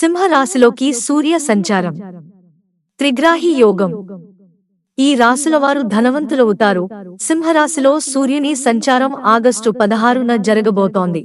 సింహరాశిలోకి సూర్య సంచారం. త్రిగ్రాహి యోగం. ఈ రాశులవారు ధనవంతులవుతారు. సింహరాశిలో సూర్యుని సంచారం ఆగస్టు పదహారున జరగబోతోంది.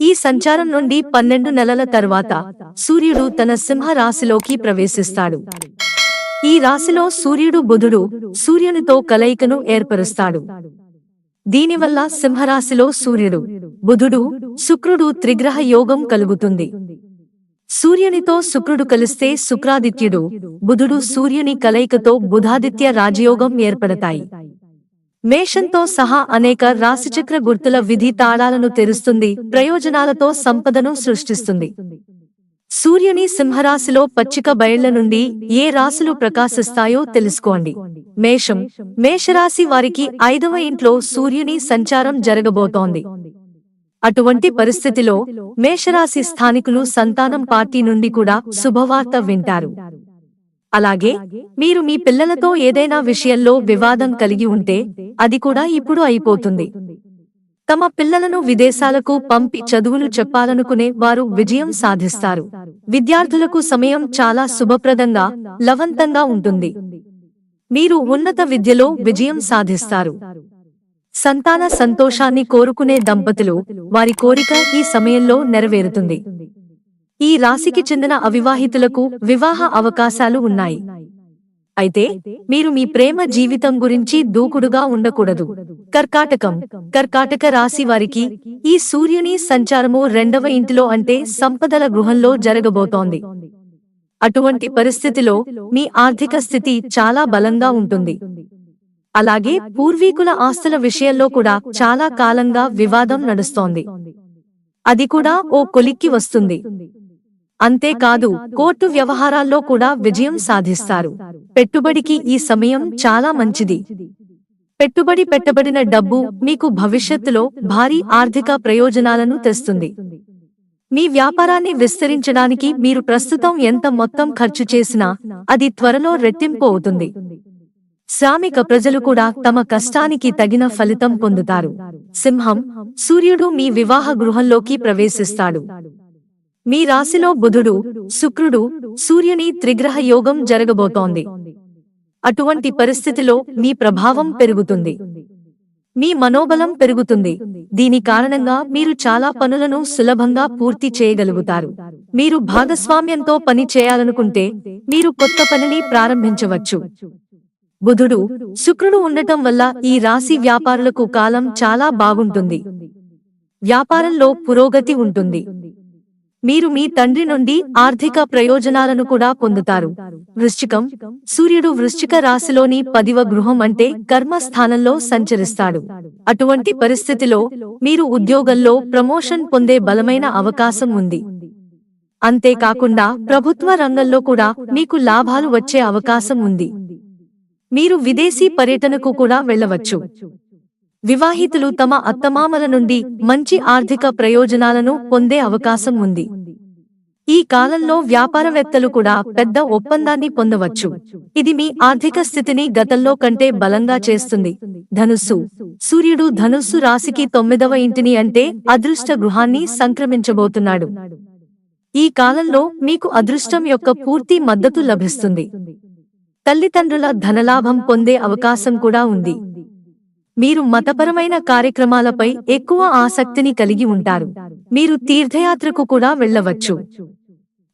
ఈ సంచారం నుండి పన్నెండు నెలల తర్వాత సూర్యుడు తన సింహ రాశిలోకి ప్రవేశిస్తాడు. ఈ రాశిలో సూర్యుడు బుధుడు సూర్యునితో కలయికను ఏర్పరుస్తాడు. దీనివల్ల సింహరాశిలో సూర్యుడు బుధుడు శుక్రుడు త్రిగ్రహ యోగం కలుగుతుంది. సూర్యునితో శుక్రుడు కలిస్తే శుక్రాదిత్యుడు బుధుడు సూర్యుని కలయికతో బుధాదిత్య రాజయోగం ఏర్పడతాయి. మేషంతో సహా అనేక రాశిచక్ర గుర్తుల విధి తాళాలను తెరుస్తుంది ప్రయోజనాలతో సంపదను సృష్టిస్తుంది. సూర్యుని సింహరాశిలో పచ్చిక బయళ్ళ నుండి ఏ రాశులు ప్రకాశిస్తాయో తెలుసుకోండి. మేషం మేషరాశి వారికి ఐదవ ఇంట్లో సూర్యుని సంచారం జరగబోతోంది. అటువంటి పరిస్థితిలో మేషరాశి స్థానికులు సంతానం పార్టీ నుండి కూడా శుభవార్త వింటారు. అలాగే మీరు మీ పిల్లలతో ఏదైనా విషయంలో వివాదం కలిగి ఉంటే అది కూడా ఇప్పుడు అయిపోతుంది. తమ పిల్లలను విదేశాలకు పంపి చదువులు చెప్పాలనుకునే వారు విజయం సాధిస్తారు. విద్యార్థులకు సమయం చాలా శుభప్రదంగా లవంతంగా ఉంటుంది. మీరు ఉన్నత విద్యలో విజయం సాధిస్తారు. సంతాన సంతోషాన్ని కోరుకునే దంపతులు వారి కోరిక ఈ సమయంలో నెరవేరుతుంది. ఈ రాశికి చెందిన అవివాహితులకు వివాహ అవకాశాలు ఉన్నాయి. అయితే మీరు మీ ప్రేమ జీవితం గురించి దూకుడుగా ఉండకూడదు. కర్కాటకం కర్కాటక రాశి వారికి ఈ సూర్యుని సంచారము రెండవ ఇంటిలో అంటే సంపదల గృహంలో జరగబోతోంది. అటువంటి పరిస్థితిలో మీ ఆర్థిక స్థితి చాలా బలంగా ఉంటుంది. అలాగే పూర్వీకుల ఆస్తుల విషయంలో కూడా చాలా కాలంగా వివాదం నడుస్తోంది. అది కూడా ఓ కొలిక్కి వస్తుంది. అంతేకాదు కోర్టు వ్యవహారాల్లో కూడా విజయం సాధిస్తారు. పెట్టుబడికి ఈ సమయం చాలా మంచిది. పెట్టుబడి పెట్టబడిన డబ్బు మీకు భవిష్యత్తులో భారీ ఆర్థిక ప్రయోజనాలను తెస్తుంది. మీ వ్యాపారాన్ని విస్తరించడానికి మీరు ప్రస్తుతం ఎంత మొత్తం ఖర్చు చేసినా అది త్వరలో రెట్టింపు అవుతుంది. శ్రామిక ప్రజలు కూడా తమ కష్టానికి తగిన ఫలితం పొందుతారు. సింహం సూర్యుడు మీ వివాహ గృహంలోకి ప్రవేశిస్తాడు. మీ రాశిలో బుధుడు శుక్రుడు సూర్యుని త్రిగ్రహ యోగం జరగబోతోంది. అటువంటి పరిస్థితిలో మీ ప్రభావం పెరుగుతుంది. మీ మనోబలం పెరుగుతుంది. దీని కారణంగా మీరు చాలా పనులను సులభంగా పూర్తి చేయగలుగుతారు. మీరు భాగస్వామ్యంతో పని చేయాలనుకుంటే మీరు కొత్త పనిని ప్రారంభించవచ్చు. బుధుడు శుక్రుడు ఉండటం వల్ల ఈ రాశి వ్యాపారులకు కాలం చాలా బాగుంటుంది. వ్యాపారంలో పురోగతి ఉంటుంది. మీరు మీ తండ్రి నుండి ఆర్థిక ప్రయోజనాలను కూడా పొందుతారు. వృశ్చికం సూర్యుడు వృశ్చిక రాశిలోని పదివ గృహం అంటే కర్మ స్థానంలో సంచరిస్తాడు. అటువంటి పరిస్థితిలో మీరు ఉద్యోగంలో ప్రమోషన్ పొందే బలమైన అవకాశం ఉంది. అంతేకాకుండా ప్రభుత్వ రంగంలో కూడా మీకు లాభాలు వచ్చే అవకాశం ఉంది. మీరు విదేశీ పర్యటనకు కూడా వెళ్ళవచ్చు. వివాహితులు తమ అత్తమామల నుండి మంచి ఆర్థిక ప్రయోజనాలను పొందే అవకాశం ఉంది. ఈ కాలంలో వ్యాపారవేత్తలు కూడా పెద్ద ఒప్పందాన్ని పొందవచ్చు. ఇది మీ ఆర్థిక స్థితిని గతంలో కంటే బలంగా చేస్తుంది. ధనుస్సు. సూర్యుడు ధనుస్సు రాశికి తొమ్మిదవ ఇంటిని అంటే అదృష్ట గృహాన్ని సంక్రమించబోతున్నాడు. ఈ కాలంలో మీకు అదృష్టం యొక్క పూర్తి మద్దతు లభిస్తుంది. తల్లిదండ్రుల ధనలాభం పొందే అవకాశం కూడా ఉంది. మీరు మతపరమైన కార్యక్రమాలపై ఎక్కువ ఆసక్తిని కలిగి ఉంటారు. మీరు తీర్థయాత్రకు కూడా వెళ్ళవచ్చు.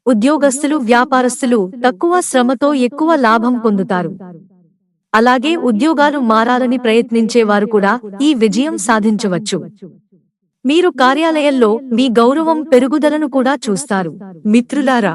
ఉద్యోగస్తులు వ్యాపారస్తులు తక్కువ శ్రమతో ఎక్కువ లాభం పొందుతారు. అలాగే ఉద్యోగాలు మారాలని ప్రయత్నించేవారు కూడా ఈ విజయం సాధించవచ్చు. మీరు కార్యాలయంలో మీ గౌరవం పెరుగుదలను కూడా చూస్తారు. మిత్రులారా